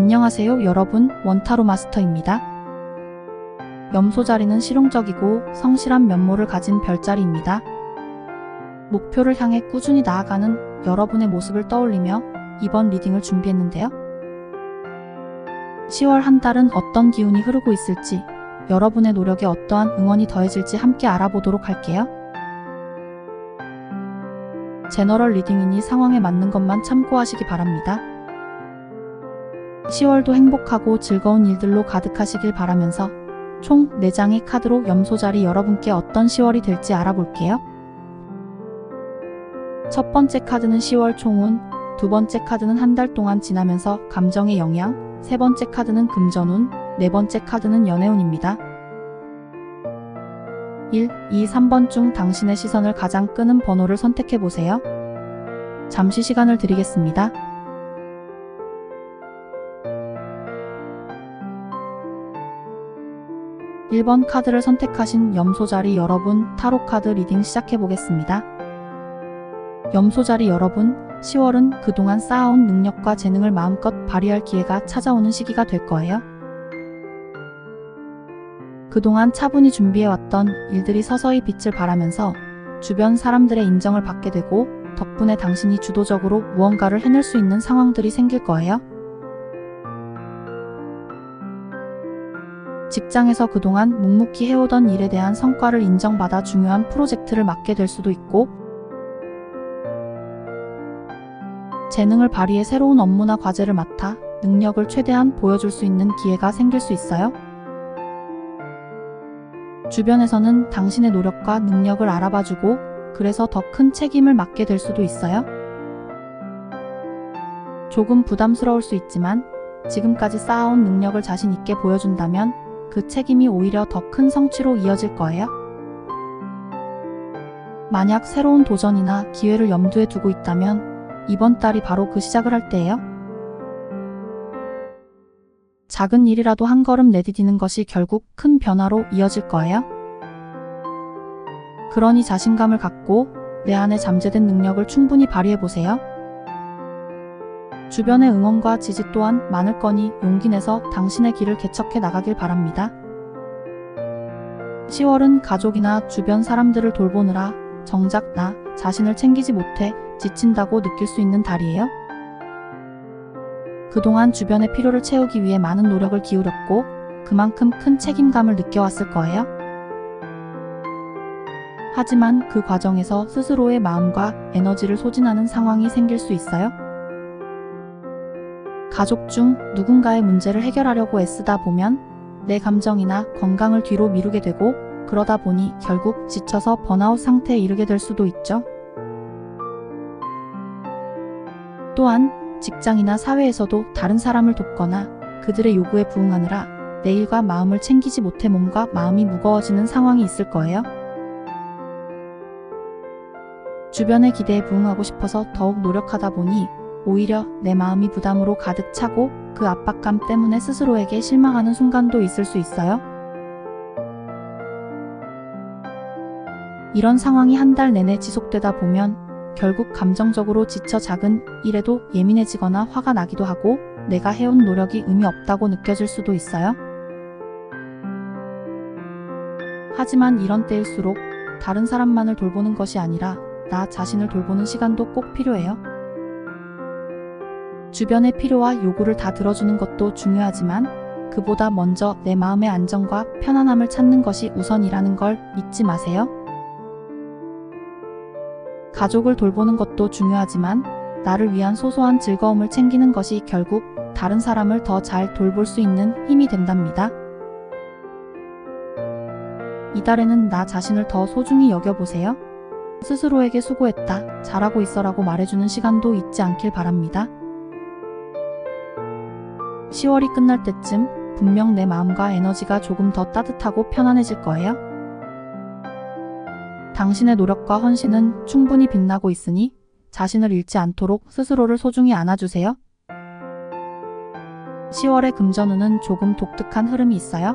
안녕하세요 여러분 원타로 마스터입니다. 염소 자리는 실용적이고 성실한 면모를 가진 별자리입니다. 목표를 향해 꾸준히 나아가는 여러분의 모습을 떠올리며 이번 리딩을 준비했는데요. 10월 한 달은 어떤 기운이 흐르고 있을지 여러분의 노력에 어떠한 응원이 더해질지 함께 알아보도록 할게요. 제너럴 리딩이니 상황에 맞는 것만 참고하시기 바랍니다. 10월도 행복하고 즐거운 일들로 가득하시길 바라면서 총 4장의 카드로 염소자리 여러분께 어떤 10월이 될지 알아볼게요. 첫 번째 카드는 10월 총운, 두 번째 카드는 한 달 동안 지나면서 감정의 영향, 세 번째 카드는 금전운, 네 번째 카드는 연애운입니다. 1, 2, 3번 중 당신의 시선을 가장 끄는 번호를 선택해 보세요. 잠시 시간을 드리겠습니다. 일번 카드를 선택하신 염소자리 여러분 타로 카드 리딩 시작해 보겠습니다. 염소자리 여러분, 10월은 그동안 쌓아온 능력과 재능을 마음껏 발휘할 기회가 찾아오는 시기가 될 거예요. 그동안 차분히 준비해왔던 일들이 서서히 빛을 발하면서 주변 사람들의 인정을 받게 되고 덕분에 당신이 주도적으로 무언가를 해낼 수 있는 상황들이 생길 거예요. 직장에서 그동안 묵묵히 해오던 일에 대한 성과를 인정받아 중요한 프로젝트를 맡게 될 수도 있고 재능을 발휘해 새로운 업무나 과제를 맡아 능력을 최대한 보여줄 수 있는 기회가 생길 수 있어요. 주변에서는 당신의 노력과 능력을 알아봐주고 그래서 더 큰 책임을 맡게 될 수도 있어요. 조금 부담스러울 수 있지만 지금까지 쌓아온 능력을 자신 있게 보여준다면 그 책임이 오히려 더 큰 성취로 이어질 거예요. 만약 새로운 도전이나 기회를 염두에 두고 있다면 이번 달이 바로 그 시작을 할 때예요. 작은 일이라도 한 걸음 내디디는 것이 결국 큰 변화로 이어질 거예요. 그러니 자신감을 갖고 내 안에 잠재된 능력을 충분히 발휘해 보세요. 주변의 응원과 지지 또한 많을 거니 용기 내서 당신의 길을 개척해 나가길 바랍니다. 10월은 가족이나 주변 사람들을 돌보느라 정작 나 자신을 챙기지 못해 지친다고 느낄 수 있는 달이에요. 그동안 주변의 필요를 채우기 위해 많은 노력을 기울였고 그만큼 큰 책임감을 느껴왔을 거예요. 하지만 그 과정에서 스스로의 마음과 에너지를 소진하는 상황이 생길 수 있어요. 가족 중 누군가의 문제를 해결하려고 애쓰다 보면 내 감정이나 건강을 뒤로 미루게 되고 그러다 보니 결국 지쳐서 번아웃 상태에 이르게 될 수도 있죠. 또한 직장이나 사회에서도 다른 사람을 돕거나 그들의 요구에 부응하느라 내 일과 마음을 챙기지 못해 몸과 마음이 무거워지는 상황이 있을 거예요. 주변의 기대에 부응하고 싶어서 더욱 노력하다 보니 오히려 내 마음이 부담으로 가득 차고 그 압박감 때문에 스스로에게 실망하는 순간도 있을 수 있어요. 이런 상황이 한 달 내내 지속되다 보면 결국 감정적으로 지쳐 작은 일에도 예민해지거나 화가 나기도 하고 내가 해온 노력이 의미 없다고 느껴질 수도 있어요. 하지만 이런 때일수록 다른 사람만을 돌보는 것이 아니라 나 자신을 돌보는 시간도 꼭 필요해요. 주변의 필요와 요구를 다 들어주는 것도 중요하지만 그보다 먼저 내 마음의 안정과 편안함을 찾는 것이 우선이라는 걸 잊지 마세요. 가족을 돌보는 것도 중요하지만 나를 위한 소소한 즐거움을 챙기는 것이 결국 다른 사람을 더 잘 돌볼 수 있는 힘이 된답니다. 이달에는 나 자신을 더 소중히 여겨보세요. 스스로에게 수고했다, 잘하고 있어라고 말해주는 시간도 잊지 않길 바랍니다. 10월이 끝날 때쯤 분명 내 마음과 에너지가 조금 더 따뜻하고 편안해질 거예요. 당신의 노력과 헌신은 충분히 빛나고 있으니 자신을 잃지 않도록 스스로를 소중히 안아주세요. 10월의 금전운은 조금 독특한 흐름이 있어요.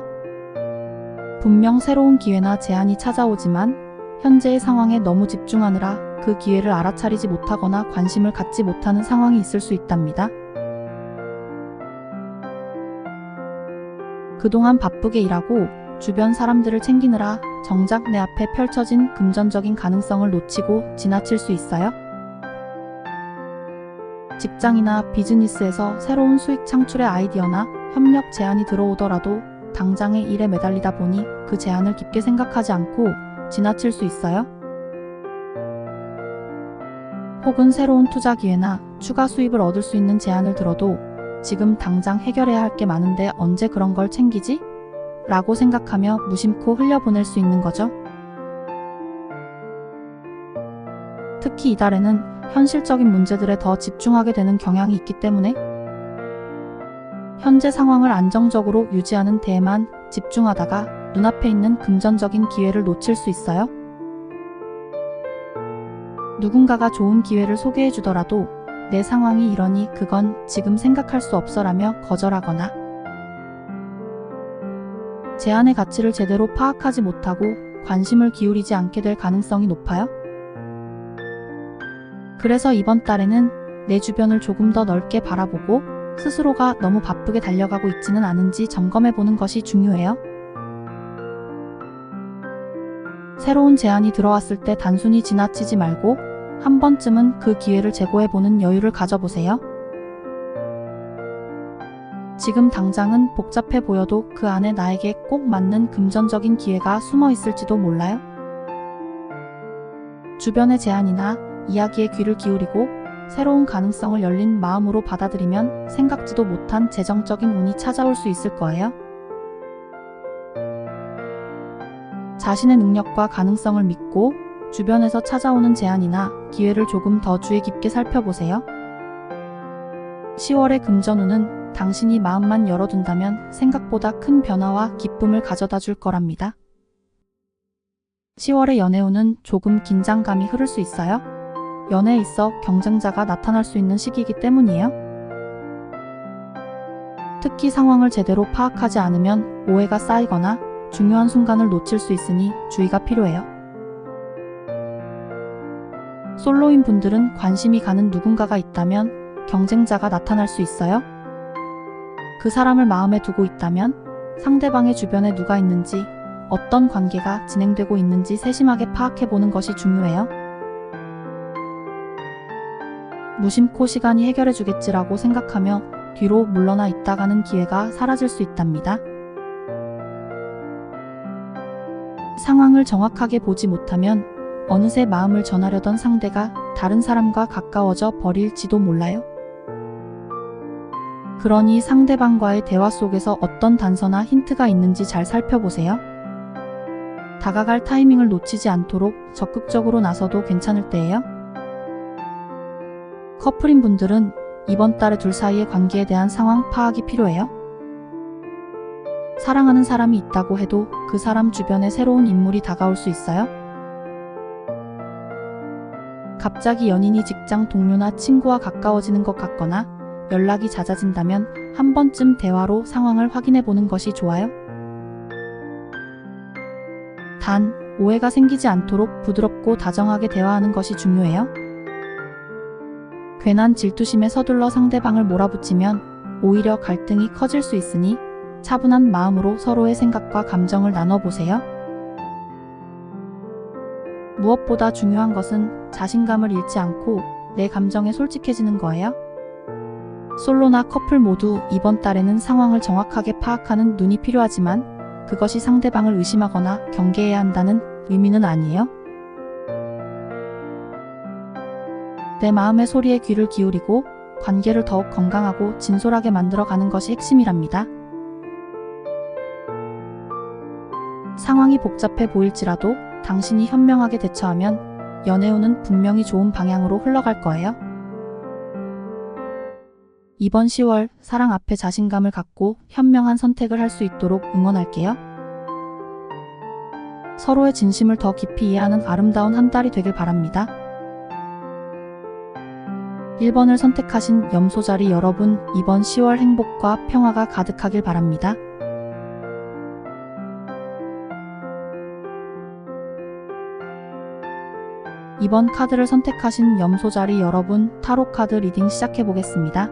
분명 새로운 기회나 제안이 찾아오지만 현재의 상황에 너무 집중하느라 그 기회를 알아차리지 못하거나 관심을 갖지 못하는 상황이 있을 수 있답니다. 그동안 바쁘게 일하고 주변 사람들을 챙기느라 정작 내 앞에 펼쳐진 금전적인 가능성을 놓치고 지나칠 수 있어요? 직장이나 비즈니스에서 새로운 수익 창출의 아이디어나 협력 제안이 들어오더라도 당장의 일에 매달리다 보니 그 제안을 깊게 생각하지 않고 지나칠 수 있어요? 혹은 새로운 투자 기회나 추가 수입을 얻을 수 있는 제안을 들어도 지금 당장 해결해야 할 게 많은데 언제 그런 걸 챙기지? 라고 생각하며 무심코 흘려보낼 수 있는 거죠. 특히 이달에는 현실적인 문제들에 더 집중하게 되는 경향이 있기 때문에 현재 상황을 안정적으로 유지하는 데에만 집중하다가 눈앞에 있는 금전적인 기회를 놓칠 수 있어요. 누군가가 좋은 기회를 소개해 주더라도 내 상황이 이러니 그건 지금 생각할 수 없어라며 거절하거나 제안의 가치를 제대로 파악하지 못하고 관심을 기울이지 않게 될 가능성이 높아요. 그래서 이번 달에는 내 주변을 조금 더 넓게 바라보고 스스로가 너무 바쁘게 달려가고 있지는 않은지 점검해 보는 것이 중요해요. 새로운 제안이 들어왔을 때 단순히 지나치지 말고 한 번쯤은 그 기회를 제고해 보는 여유를 가져보세요. 지금 당장은 복잡해 보여도 그 안에 나에게 꼭 맞는 금전적인 기회가 숨어 있을지도 몰라요. 주변의 제안이나 이야기에 귀를 기울이고 새로운 가능성을 열린 마음으로 받아들이면 생각지도 못한 재정적인 운이 찾아올 수 있을 거예요. 자신의 능력과 가능성을 믿고 주변에서 찾아오는 제안이나 기회를 조금 더 주의 깊게 살펴보세요. 10월의 금전운은 당신이 마음만 열어둔다면 생각보다 큰 변화와 기쁨을 가져다 줄 거랍니다. 10월의 연애운은 조금 긴장감이 흐를 수 있어요. 연애에 있어 경쟁자가 나타날 수 있는 시기이기 때문이에요. 특히 상황을 제대로 파악하지 않으면 오해가 쌓이거나 중요한 순간을 놓칠 수 있으니 주의가 필요해요. 솔로인 분들은 관심이 가는 누군가가 있다면 경쟁자가 나타날 수 있어요. 그 사람을 마음에 두고 있다면 상대방의 주변에 누가 있는지 어떤 관계가 진행되고 있는지 세심하게 파악해 보는 것이 중요해요. 무심코 시간이 해결해 주겠지라고 생각하며 뒤로 물러나 있다가는 기회가 사라질 수 있답니다. 상황을 정확하게 보지 못하면 어느새 마음을 전하려던 상대가 다른 사람과 가까워져 버릴지도 몰라요. 그러니 상대방과의 대화 속에서 어떤 단서나 힌트가 있는지 잘 살펴보세요. 다가갈 타이밍을 놓치지 않도록 적극적으로 나서도 괜찮을 때예요. 커플인 분들은 이번 달에 둘 사이의 관계에 대한 상황 파악이 필요해요. 사랑하는 사람이 있다고 해도 그 사람 주변에 새로운 인물이 다가올 수 있어요. 갑자기 연인이 직장 동료나 친구와 가까워지는 것 같거나 연락이 잦아진다면 한 번쯤 대화로 상황을 확인해 보는 것이 좋아요. 단, 오해가 생기지 않도록 부드럽고 다정하게 대화하는 것이 중요해요. 괜한 질투심에 서둘러 상대방을 몰아붙이면 오히려 갈등이 커질 수 있으니 차분한 마음으로 서로의 생각과 감정을 나눠보세요. 무엇보다 중요한 것은 자신감을 잃지 않고 내 감정에 솔직해지는 거예요. 솔로나 커플 모두 이번 달에는 상황을 정확하게 파악하는 눈이 필요하지만 그것이 상대방을 의심하거나 경계해야 한다는 의미는 아니에요. 내 마음의 소리에 귀를 기울이고 관계를 더욱 건강하고 진솔하게 만들어가는 것이 핵심이랍니다. 상황이 복잡해 보일지라도 당신이 현명하게 대처하면 연애운은 분명히 좋은 방향으로 흘러갈 거예요. 이번 10월 사랑 앞에 자신감을 갖고 현명한 선택을 할 수 있도록 응원할게요. 서로의 진심을 더 깊이 이해하는 아름다운 한 달이 되길 바랍니다. 1번을 선택하신 염소자리 여러분, 이번 10월 행복과 평화가 가득하길 바랍니다. 이번 카드를 선택하신 염소자리 여러분, 타로 카드 리딩 시작해 보겠습니다.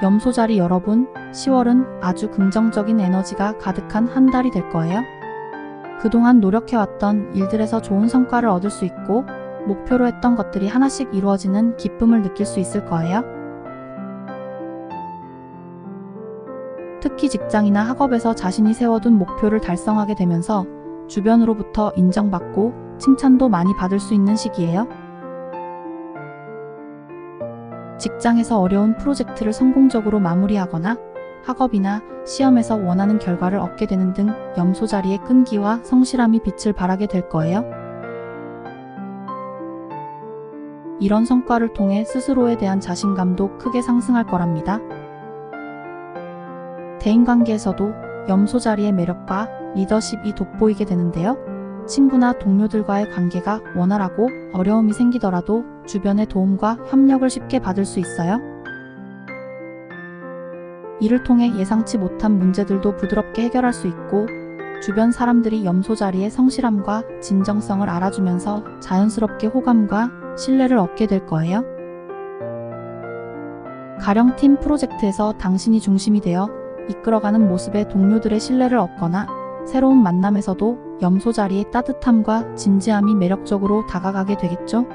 염소자리 여러분, 10월은 아주 긍정적인 에너지가 가득한 한 달이 될 거예요. 그동안 노력해왔던 일들에서 좋은 성과를 얻을 수 있고, 목표로 했던 것들이 하나씩 이루어지는 기쁨을 느낄 수 있을 거예요. 특히 직장이나 학업에서 자신이 세워둔 목표를 달성하게 되면서 주변으로부터 인정받고 칭찬도 많이 받을 수 있는 시기예요. 직장에서 어려운 프로젝트를 성공적으로 마무리하거나 학업이나 시험에서 원하는 결과를 얻게 되는 등 염소 자리의 끈기와 성실함이 빛을 발하게 될 거예요. 이런 성과를 통해 스스로에 대한 자신감도 크게 상승할 거랍니다. 대인관계에서도 염소 자리의 매력과 리더십이 돋보이게 되는데요. 친구나 동료들과의 관계가 원활하고 어려움이 생기더라도 주변의 도움과 협력을 쉽게 받을 수 있어요. 이를 통해 예상치 못한 문제들도 부드럽게 해결할 수 있고 주변 사람들이 염소 자리의 성실함과 진정성을 알아주면서 자연스럽게 호감과 신뢰를 얻게 될 거예요. 가령 팀 프로젝트에서 당신이 중심이 되어 이끌어가는 모습에 동료들의 신뢰를 얻거나 새로운 만남에서도 염소 자리의 따뜻함과 진지함이 매력적으로 다가가게 되겠죠.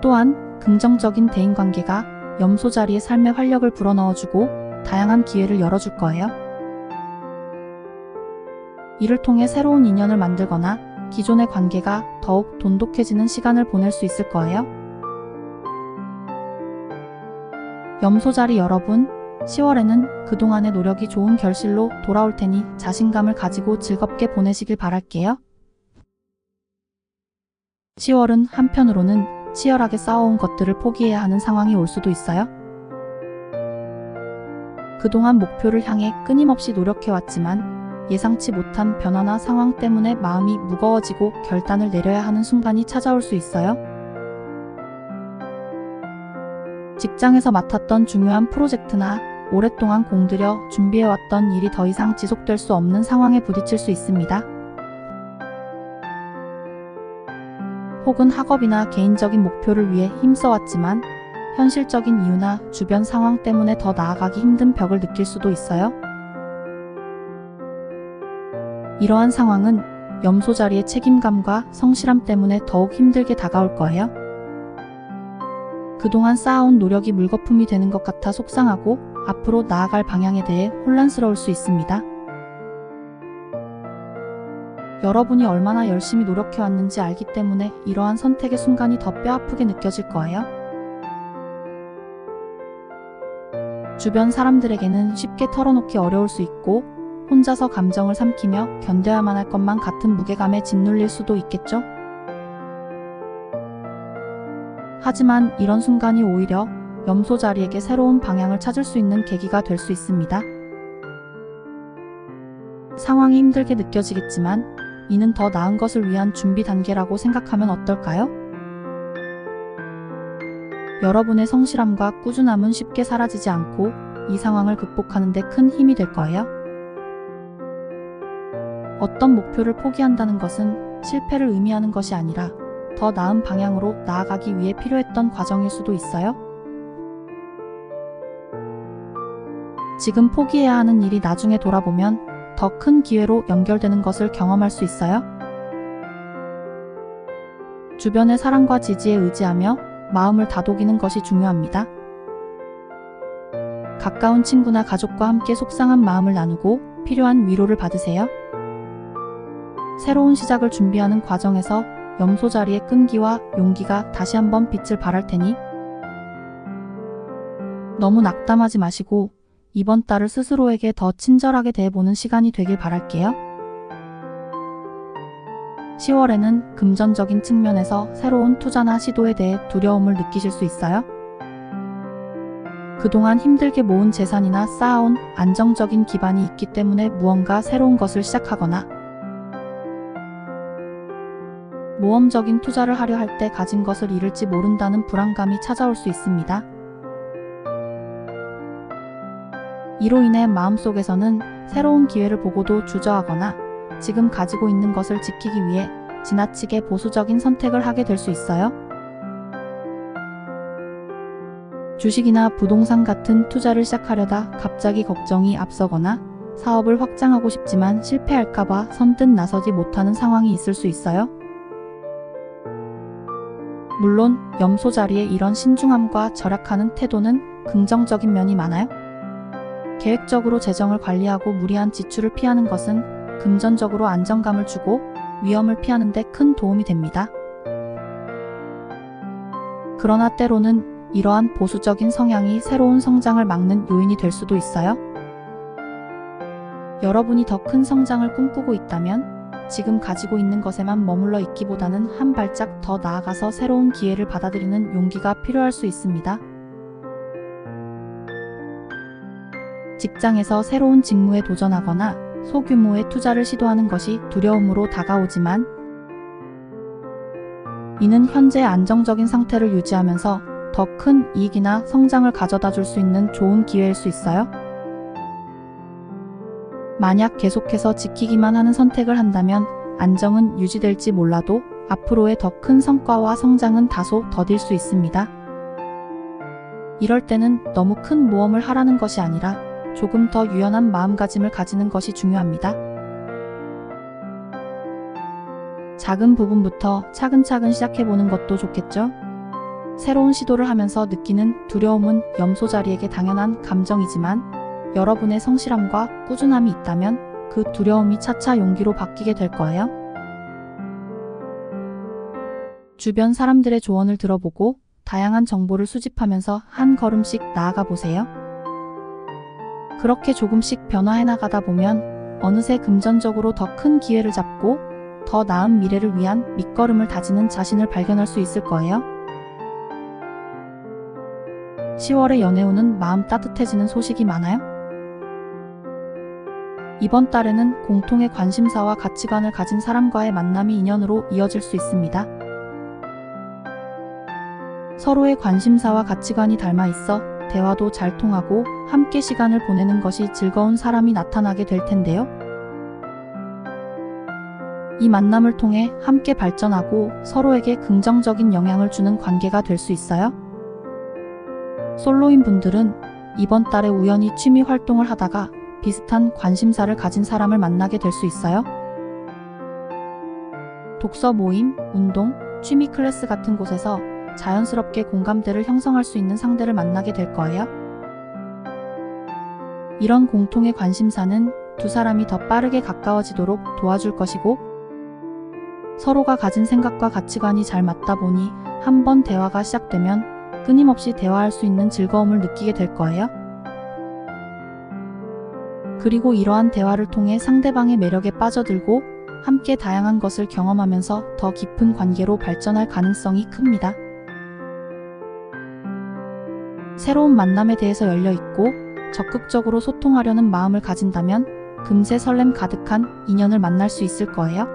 또한 긍정적인 대인관계가 염소 자리의 삶의 활력을 불어넣어주고 다양한 기회를 열어줄 거예요. 이를 통해 새로운 인연을 만들거나 기존의 관계가 더욱 돈독해지는 시간을 보낼 수 있을 거예요. 염소 자리 여러분, 10월에는 그동안의 노력이 좋은 결실로 돌아올 테니 자신감을 가지고 즐겁게 보내시길 바랄게요. 10월은 한편으로는 치열하게 싸워온 것들을 포기해야 하는 상황이 올 수도 있어요. 그동안 목표를 향해 끊임없이 노력해왔지만 예상치 못한 변화나 상황 때문에 마음이 무거워지고 결단을 내려야 하는 순간이 찾아올 수 있어요. 직장에서 맡았던 중요한 프로젝트나 오랫동안 공들여 준비해왔던 일이 더 이상 지속될 수 없는 상황에 부딪힐 수 있습니다. 혹은 학업이나 개인적인 목표를 위해 힘써왔지만 현실적인 이유나 주변 상황 때문에 더 나아가기 힘든 벽을 느낄 수도 있어요. 이러한 상황은 염소 자리의 책임감과 성실함 때문에 더욱 힘들게 다가올 거예요. 그동안 쌓아온 노력이 물거품이 되는 것 같아 속상하고 앞으로 나아갈 방향에 대해 혼란스러울 수 있습니다. 여러분이 얼마나 열심히 노력해왔는지 알기 때문에 이러한 선택의 순간이 더 뼈아프게 느껴질 거예요. 주변 사람들에게는 쉽게 털어놓기 어려울 수 있고 혼자서 감정을 삼키며 견뎌야만 할 것만 같은 무게감에 짓눌릴 수도 있겠죠? 하지만 이런 순간이 오히려 염소 자리에게 새로운 방향을 찾을 수 있는 계기가 될 수 있습니다. 상황이 힘들게 느껴지겠지만 이는 더 나은 것을 위한 준비 단계라고 생각하면 어떨까요? 여러분의 성실함과 꾸준함은 쉽게 사라지지 않고 이 상황을 극복하는 데 큰 힘이 될 거예요. 어떤 목표를 포기한다는 것은 실패를 의미하는 것이 아니라 더 나은 방향으로 나아가기 위해 필요했던 과정일 수도 있어요. 지금 포기해야 하는 일이 나중에 돌아보면 더 큰 기회로 연결되는 것을 경험할 수 있어요. 주변의 사랑과 지지에 의지하며 마음을 다독이는 것이 중요합니다. 가까운 친구나 가족과 함께 속상한 마음을 나누고 필요한 위로를 받으세요. 새로운 시작을 준비하는 과정에서 염소 자리의 끈기와 용기가 다시 한번 빛을 발할 테니 너무 낙담하지 마시고 이번 달을 스스로에게 더 친절하게 대해보는 시간이 되길 바랄게요. 10월에는 금전적인 측면에서 새로운 투자나 시도에 대해 두려움을 느끼실 수 있어요. 그동안 힘들게 모은 재산이나 쌓아온 안정적인 기반이 있기 때문에 무언가 새로운 것을 시작하거나 모험적인 투자를 하려 할 때 가진 것을 잃을지 모른다는 불안감이 찾아올 수 있습니다. 이로 인해 마음속에서는 새로운 기회를 보고도 주저하거나 지금 가지고 있는 것을 지키기 위해 지나치게 보수적인 선택을 하게 될 수 있어요. 주식이나 부동산 같은 투자를 시작하려다 갑자기 걱정이 앞서거나 사업을 확장하고 싶지만 실패할까봐 선뜻 나서지 못하는 상황이 있을 수 있어요. 물론 염소 자리에 이런 신중함과 절약하는 태도는 긍정적인 면이 많아요. 계획적으로 재정을 관리하고 무리한 지출을 피하는 것은 금전적으로 안정감을 주고 위험을 피하는 데 큰 도움이 됩니다. 그러나 때로는 이러한 보수적인 성향이 새로운 성장을 막는 요인이 될 수도 있어요. 여러분이 더 큰 성장을 꿈꾸고 있다면 지금 가지고 있는 것에만 머물러 있기보다는 한 발짝 더 나아가서 새로운 기회를 받아들이는 용기가 필요할 수 있습니다. 직장에서 새로운 직무에 도전하거나 소규모의 투자를 시도하는 것이 두려움으로 다가오지만 이는 현재 안정적인 상태를 유지하면서 더 큰 이익이나 성장을 가져다 줄 수 있는 좋은 기회일 수 있어요. 만약 계속해서 지키기만 하는 선택을 한다면 안정은 유지될지 몰라도 앞으로의 더 큰 성과와 성장은 다소 더딜 수 있습니다. 이럴 때는 너무 큰 모험을 하라는 것이 아니라 조금 더 유연한 마음가짐을 가지는 것이 중요합니다. 작은 부분부터 차근차근 시작해보는 것도 좋겠죠? 새로운 시도를 하면서 느끼는 두려움은 염소 자리에게 당연한 감정이지만 여러분의 성실함과 꾸준함이 있다면 그 두려움이 차차 용기로 바뀌게 될 거예요. 주변 사람들의 조언을 들어보고 다양한 정보를 수집하면서 한 걸음씩 나아가 보세요. 그렇게 조금씩 변화해 나가다 보면 어느새 금전적으로 더 큰 기회를 잡고 더 나은 미래를 위한 밑거름을 다지는 자신을 발견할 수 있을 거예요. 10월의 연애운은 마음 따뜻해지는 소식이 많아요. 이번 달에는 공통의 관심사와 가치관을 가진 사람과의 만남이 인연으로 이어질 수 있습니다. 서로의 관심사와 가치관이 닮아 있어 대화도 잘 통하고 함께 시간을 보내는 것이 즐거운 사람이 나타나게 될 텐데요. 이 만남을 통해 함께 발전하고 서로에게 긍정적인 영향을 주는 관계가 될 수 있어요. 솔로인 분들은 이번 달에 우연히 취미 활동을 하다가 비슷한 관심사를 가진 사람을 만나게 될 수 있어요. 독서 모임, 운동, 취미 클래스 같은 곳에서 자연스럽게 공감대를 형성할 수 있는 상대를 만나게 될 거예요. 이런 공통의 관심사는 두 사람이 더 빠르게 가까워지도록 도와줄 것이고, 서로가 가진 생각과 가치관이 잘 맞다 보니 한번 대화가 시작되면 끊임없이 대화할 수 있는 즐거움을 느끼게 될 거예요. 그리고 이러한 대화를 통해 상대방의 매력에 빠져들고 함께 다양한 것을 경험하면서 더 깊은 관계로 발전할 가능성이 큽니다. 새로운 만남에 대해서 열려 있고 적극적으로 소통하려는 마음을 가진다면 금세 설렘 가득한 인연을 만날 수 있을 거예요.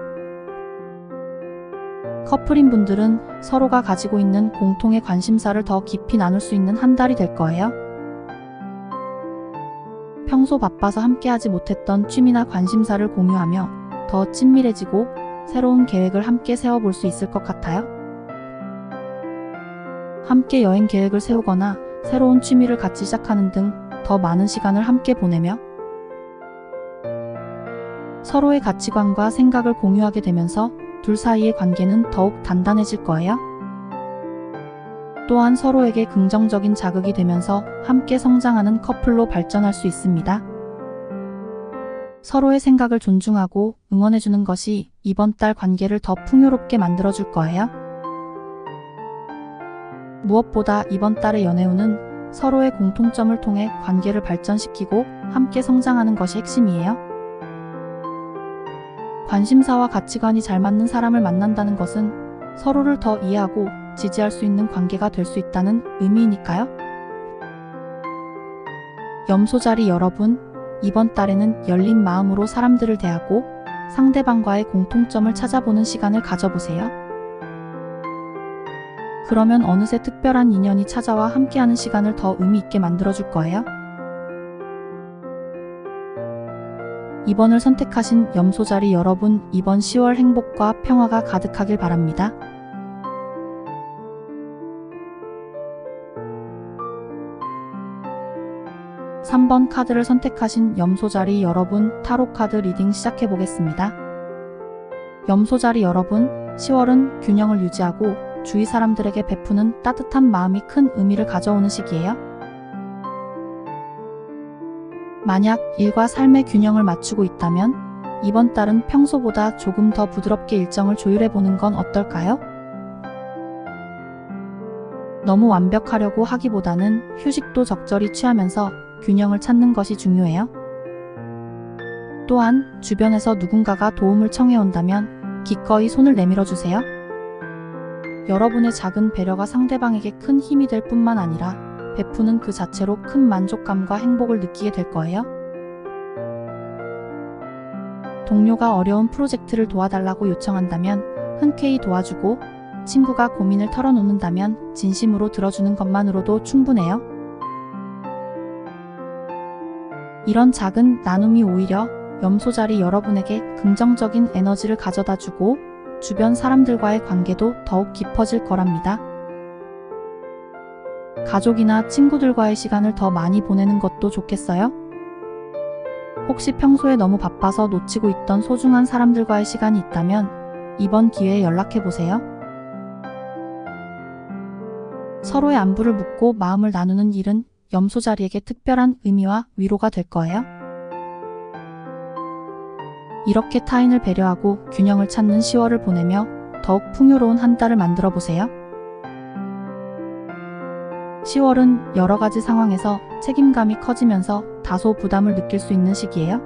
커플인 분들은 서로가 가지고 있는 공통의 관심사를 더 깊이 나눌 수 있는 한 달이 될 거예요. 평소 바빠서 함께하지 못했던 취미나 관심사를 공유하며 더 친밀해지고 새로운 계획을 함께 세워볼 수 있을 것 같아요. 함께 여행 계획을 세우거나 새로운 취미를 같이 시작하는 등 더 많은 시간을 함께 보내며 서로의 가치관과 생각을 공유하게 되면서 둘 사이의 관계는 더욱 단단해질 거예요. 또한 서로에게 긍정적인 자극이 되면서 함께 성장하는 커플로 발전할 수 있습니다. 서로의 생각을 존중하고 응원해주는 것이 이번 달 관계를 더 풍요롭게 만들어줄 거예요. 무엇보다 이번 달의 연애운은 서로의 공통점을 통해 관계를 발전시키고 함께 성장하는 것이 핵심이에요. 관심사와 가치관이 잘 맞는 사람을 만난다는 것은 서로를 더 이해하고 지지할 수 있는 관계가 될 수 있다는 의미이니까요. 염소자리 여러분, 이번 달에는 열린 마음으로 사람들을 대하고 상대방과의 공통점을 찾아보는 시간을 가져보세요. 그러면 어느새 특별한 인연이 찾아와 함께하는 시간을 더 의미 있게 만들어줄 거예요. 이번을 선택하신 염소자리 여러분, 이번 10월 행복과 평화가 가득하길 바랍니다. 3번 카드를 선택하신 염소자리 여러분 타로 카드 리딩 시작해 보겠습니다. 염소자리 여러분, 10월은 균형을 유지하고 주위 사람들에게 베푸는 따뜻한 마음이 큰 의미를 가져오는 시기예요. 만약 일과 삶의 균형을 맞추고 있다면 이번 달은 평소보다 조금 더 부드럽게 일정을 조율해 보는 건 어떨까요? 너무 완벽하려고 하기보다는 휴식도 적절히 취하면서 균형을 찾는 것이 중요해요. 또한 주변에서 누군가가 도움을 청해 온다면 기꺼이 손을 내밀어 주세요. 여러분의 작은 배려가 상대방에게 큰 힘이 될 뿐만 아니라 베푸는 그 자체로 큰 만족감과 행복을 느끼게 될 거예요. 동료가 어려운 프로젝트를 도와달라고 요청한다면 흔쾌히 도와주고 친구가 고민을 털어놓는다면 진심으로 들어주는 것만으로도 충분해요. 이런 작은 나눔이 오히려 염소자리 여러분에게 긍정적인 에너지를 가져다 주고 주변 사람들과의 관계도 더욱 깊어질 거랍니다. 가족이나 친구들과의 시간을 더 많이 보내는 것도 좋겠어요? 혹시 평소에 너무 바빠서 놓치고 있던 소중한 사람들과의 시간이 있다면 이번 기회에 연락해 보세요. 서로의 안부를 묻고 마음을 나누는 일은 염소자리에게 특별한 의미와 위로가 될 거예요. 이렇게 타인을 배려하고 균형을 찾는 10월을 보내며 더욱 풍요로운 한 달을 만들어 보세요. 10월은 여러 가지 상황에서 책임감이 커지면서 다소 부담을 느낄 수 있는 시기예요.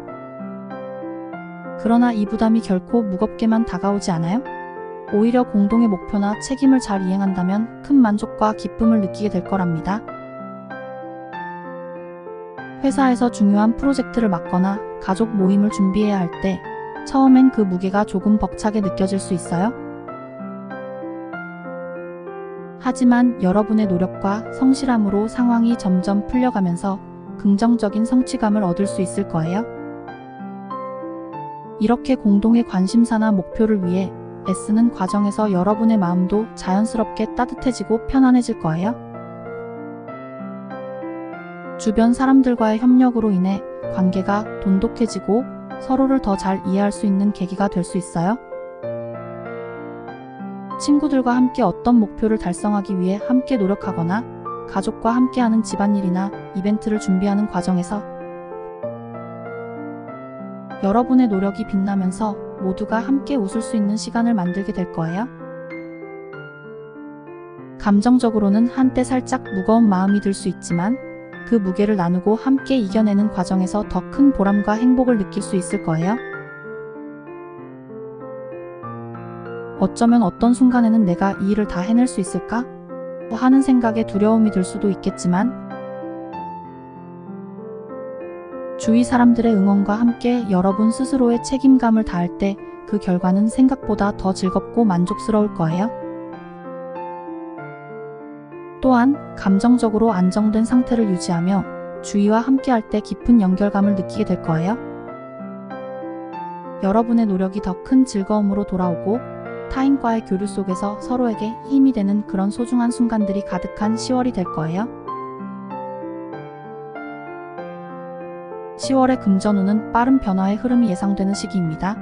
그러나 이 부담이 결코 무겁게만 다가오지 않아요? 오히려 공동의 목표나 책임을 잘 이행한다면 큰 만족과 기쁨을 느끼게 될 거랍니다. 회사에서 중요한 프로젝트를 맡거나 가족 모임을 준비해야 할 때 처음엔 그 무게가 조금 벅차게 느껴질 수 있어요. 하지만 여러분의 노력과 성실함으로 상황이 점점 풀려가면서 긍정적인 성취감을 얻을 수 있을 거예요. 이렇게 공동의 관심사나 목표를 위해 애쓰는 과정에서 여러분의 마음도 자연스럽게 따뜻해지고 편안해질 거예요. 주변 사람들과의 협력으로 인해 관계가 돈독해지고 서로를 더 잘 이해할 수 있는 계기가 될 수 있어요. 친구들과 함께 어떤 목표를 달성하기 위해 함께 노력하거나 가족과 함께하는 집안일이나 이벤트를 준비하는 과정에서 여러분의 노력이 빛나면서 모두가 함께 웃을 수 있는 시간을 만들게 될 거예요. 감정적으로는 한때 살짝 무거운 마음이 들 수 있지만 그 무게를 나누고 함께 이겨내는 과정에서 더 큰 보람과 행복을 느낄 수 있을 거예요. 어쩌면 어떤 순간에는 내가 이 일을 다 해낼 수 있을까? 하는 생각에 두려움이 들 수도 있겠지만 주위 사람들의 응원과 함께 여러분 스스로의 책임감을 다할 때 그 결과는 생각보다 더 즐겁고 만족스러울 거예요. 또한 감정적으로 안정된 상태를 유지하며 주위와 함께할 때 깊은 연결감을 느끼게 될 거예요. 여러분의 노력이 더 큰 즐거움으로 돌아오고 타인과의 교류 속에서 서로에게 힘이 되는 그런 소중한 순간들이 가득한 10월이 될 거예요. 10월의 금전운은 빠른 변화의 흐름이 예상되는 시기입니다.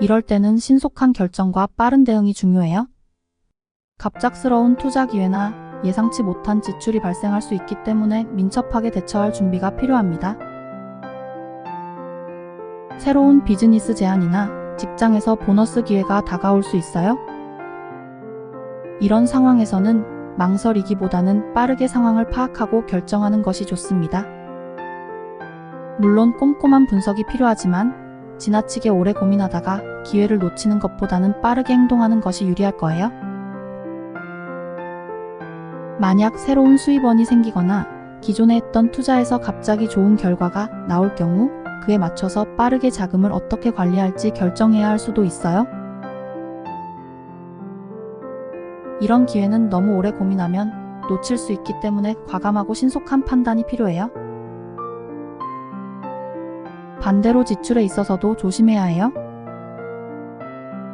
이럴 때는 신속한 결정과 빠른 대응이 중요해요. 갑작스러운 투자 기회나 예상치 못한 지출이 발생할 수 있기 때문에 민첩하게 대처할 준비가 필요합니다. 새로운 비즈니스 제안이나 직장에서 보너스 기회가 다가올 수 있어요. 이런 상황에서는 망설이기보다는 빠르게 상황을 파악하고 결정하는 것이 좋습니다. 물론 꼼꼼한 분석이 필요하지만 지나치게 오래 고민하다가 기회를 놓치는 것보다는 빠르게 행동하는 것이 유리할 거예요. 만약 새로운 수입원이 생기거나 기존에 했던 투자에서 갑자기 좋은 결과가 나올 경우 그에 맞춰서 빠르게 자금을 어떻게 관리할지 결정해야 할 수도 있어요. 이런 기회는 너무 오래 고민하면 놓칠 수 있기 때문에 과감하고 신속한 판단이 필요해요. 반대로 지출에 있어서도 조심해야 해요.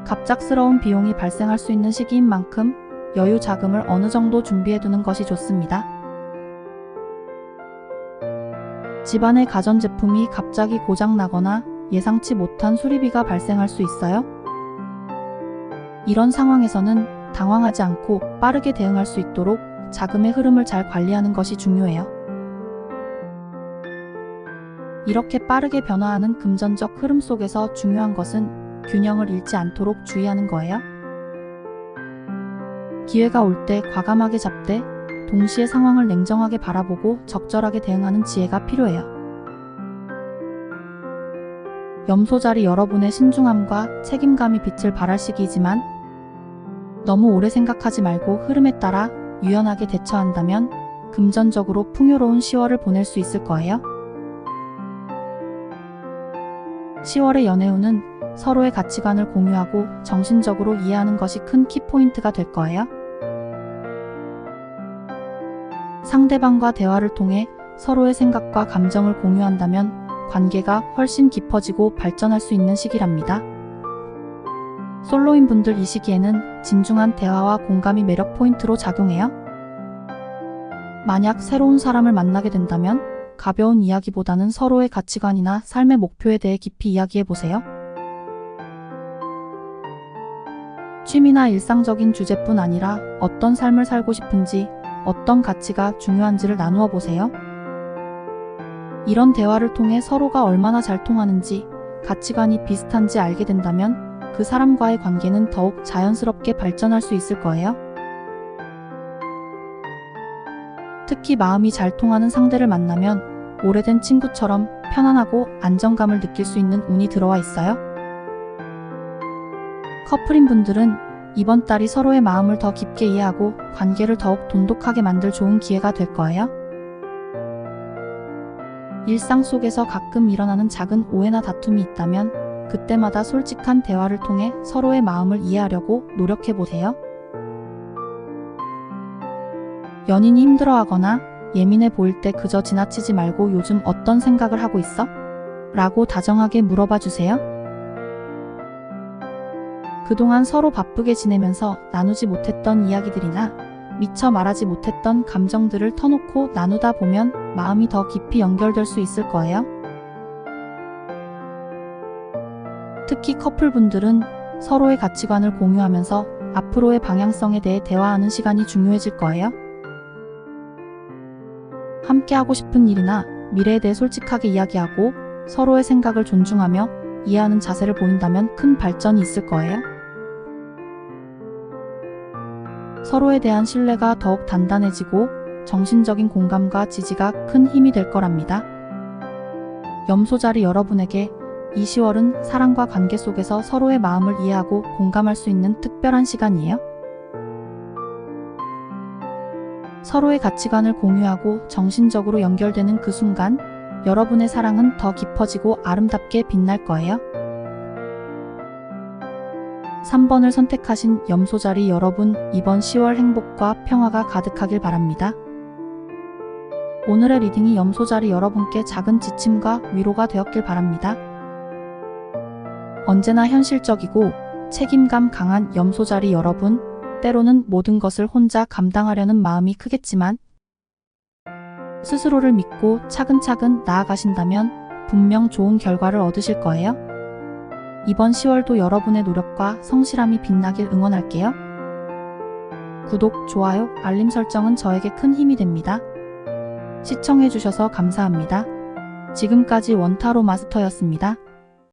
갑작스러운 비용이 발생할 수 있는 시기인 만큼 여유 자금을 어느 정도 준비해 두는 것이 좋습니다. 집안의 가전제품이 갑자기 고장나거나 예상치 못한 수리비가 발생할 수 있어요. 이런 상황에서는 당황하지 않고 빠르게 대응할 수 있도록 자금의 흐름을 잘 관리하는 것이 중요해요. 이렇게 빠르게 변화하는 금전적 흐름 속에서 중요한 것은 균형을 잃지 않도록 주의하는 거예요. 기회가 올 때 과감하게 잡되 동시에 상황을 냉정하게 바라보고 적절하게 대응하는 지혜가 필요해요. 염소자리 여러분의 신중함과 책임감이 빛을 발할 시기이지만 너무 오래 생각하지 말고 흐름에 따라 유연하게 대처한다면 금전적으로 풍요로운 10월을 보낼 수 있을 거예요. 10월의 연애운은 서로의 가치관을 공유하고 정신적으로 이해하는 것이 큰 키포인트가 될 거예요. 상대방과 대화를 통해 서로의 생각과 감정을 공유한다면 관계가 훨씬 깊어지고 발전할 수 있는 시기랍니다. 솔로인 분들 이 시기에는 진중한 대화와 공감이 매력 포인트로 작용해요. 만약 새로운 사람을 만나게 된다면 가벼운 이야기보다는 서로의 가치관이나 삶의 목표에 대해 깊이 이야기해 보세요. 취미나 일상적인 주제뿐 아니라 어떤 삶을 살고 싶은지, 어떤 가치가 중요한지를 나누어 보세요. 이런 대화를 통해 서로가 얼마나 잘 통하는지, 가치관이 비슷한지 알게 된다면 그 사람과의 관계는 더욱 자연스럽게 발전할 수 있을 거예요. 특히 마음이 잘 통하는 상대를 만나면 오래된 친구처럼 편안하고 안정감을 느낄 수 있는 운이 들어와 있어요. 커플인 분들은 이번 달이 서로의 마음을 더 깊게 이해하고 관계를 더욱 돈독하게 만들 좋은 기회가 될 거예요. 일상 속에서 가끔 일어나는 작은 오해나 다툼이 있다면 그때마다 솔직한 대화를 통해 서로의 마음을 이해하려고 노력해 보세요. 연인이 힘들어하거나 예민해 보일 때 그저 지나치지 말고 요즘 어떤 생각을 하고 있어? 라고 다정하게 물어봐 주세요. 그동안 서로 바쁘게 지내면서 나누지 못했던 이야기들이나 미처 말하지 못했던 감정들을 터놓고 나누다 보면 마음이 더 깊이 연결될 수 있을 거예요. 특히 커플분들은 서로의 가치관을 공유하면서 앞으로의 방향성에 대해 대화하는 시간이 중요해질 거예요. 함께 하고 싶은 일이나 미래에 대해 솔직하게 이야기하고 서로의 생각을 존중하며 이해하는 자세를 보인다면 큰 발전이 있을 거예요. 서로에 대한 신뢰가 더욱 단단해지고 정신적인 공감과 지지가 큰 힘이 될 거랍니다. 염소자리 여러분에게 이 10월은 사랑과 관계 속에서 서로의 마음을 이해하고 공감할 수 있는 특별한 시간이에요. 서로의 가치관을 공유하고 정신적으로 연결되는 그 순간 여러분의 사랑은 더 깊어지고 아름답게 빛날 거예요. 3번을 선택하신 염소자리 여러분, 이번 10월 행복과 평화가 가득하길 바랍니다. 오늘의 리딩이 염소자리 여러분께 작은 지침과 위로가 되었길 바랍니다. 언제나 현실적이고 책임감 강한 염소자리 여러분, 때로는 모든 것을 혼자 감당하려는 마음이 크겠지만 스스로를 믿고 차근차근 나아가신다면 분명 좋은 결과를 얻으실 거예요. 이번 10월도 여러분의 노력과 성실함이 빛나길 응원할게요. 구독, 좋아요, 알림 설정은 저에게 큰 힘이 됩니다. 시청해주셔서 감사합니다. 지금까지 원타로 마스터였습니다.